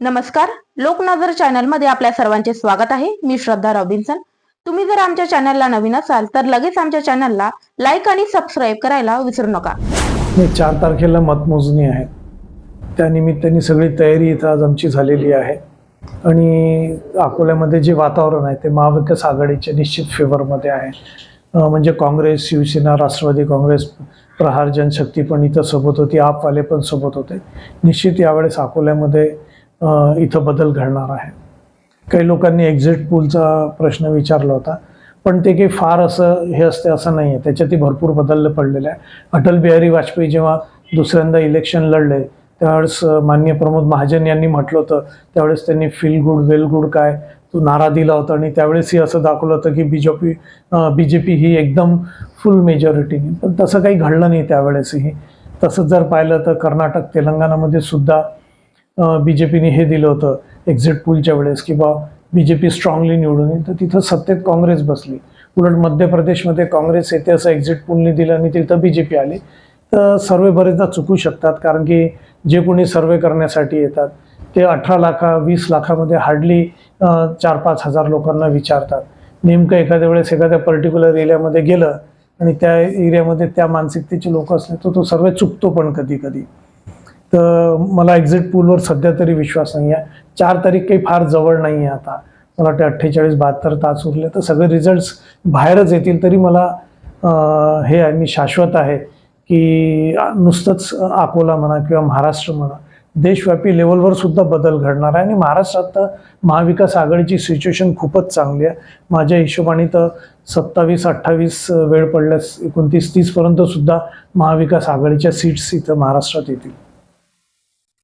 नमस्कार. लोकनजर चॅनलमध्ये आपल्या सर्वांचे स्वागत आहे. मी श्रद्धा रॉबिन्सन. तुम्ही जर आमच्या चॅनलला नवीन असाल तर लगेच आमच्या चॅनलला लाईक आणि सबस्क्राईब करायला विसरू नका. मी चार तारखेला मतमोजणी आहे. त्यानिमित्ताने सगळी तयारी इथं आज आमची झालेली आहे. आणि अकोल्यामध्ये जे वातावरण आहे ते महाविकास आघाडीच्या निश्चित फेवरमध्ये आहे. म्हणजे काँग्रेस शिवसेना राष्ट्रवादी काँग्रेस प्रहार जनशक्ती पण इथं सोबत होती. आपवाले पण सोबत होते. निश्चित यावेळेस अकोल्यामध्ये इथं बदल घडणार आहे. काही लोकांनी एक्झिट पूलचा प्रश्न विचारला होता पण ते काही फार असं हे असते असं नाही आहे. त्याच्यातही भरपूर बदल पडलेले आहे. अटल बिहारी वाजपेयी जेव्हा दुसऱ्यांदा इलेक्शन लढले त्यावेळेस मान्य प्रमोद महाजन यांनी म्हटलं होतं त्यावेळेस त्यांनी फील गुड वेल गुड काय तो नारा दिला होता आणि त्यावेळेसही असं दाखवलं होतं की B J P B J P ही एकदम फुल मेजॉरिटीने पण तसं काही घडलं नाही त्यावेळेसही. तसंच जर पाहिलं तर कर्नाटक तेलंगणामध्ये सुद्धा बी जे पीने हे दिलं होतं एक्झिट पूलच्या वेळेस की बा बी जे पी स्ट्रॉंगली निवडून येईल तर तिथं सत्तेत काँग्रेस बसली. उलट मध्य प्रदेशमध्ये काँग्रेस येते असं एक्झिट पूलने दिलं आणि तिथं बी जे पी आली. तर सर्वे बरेचदा चुकू शकतात कारण की जे कोणी सर्वे करण्यासाठी येतात ते अठरा लाखा वीस लाखामध्ये हार्डली चार पाच हजार लोकांना विचारतात. नेमकं एखाद्या वेळेस एखाद्या पर्टिक्युलर एरियामध्ये गेलं आणि त्या एरियामध्ये त्या मानसिकतेचे लोक असले तर तो सर्वे चुकतो पण कधी कधी तर मला एक्झिट पूलवर सध्या तरी विश्वास नाही आहे. चार तारीख काही फार जवळ नाही आहे आता. मला वाटतं अठ्ठेचाळीस बहात्तर तास उरले तर सगळे रिझल्ट्स बाहेरच येतील तरी मला हे आहे मी शाश्वत आहे की नुसतंच अकोला म्हणा किंवा महाराष्ट्र म्हणा देशव्यापी लेवलवर सुद्धा बदल घडणार आहे. आणि महाराष्ट्रात तर महाविकास आघाडीची सिच्युएशन खूपच चांगली आहे. माझ्या हिशोबाने तर सत्तावीस अठ्ठावीस वेळ पडल्यास एकोणतीस तीसपर्यंत सुद्धा महाविकास आघाडीच्या सीट्स इथं महाराष्ट्रात येतील.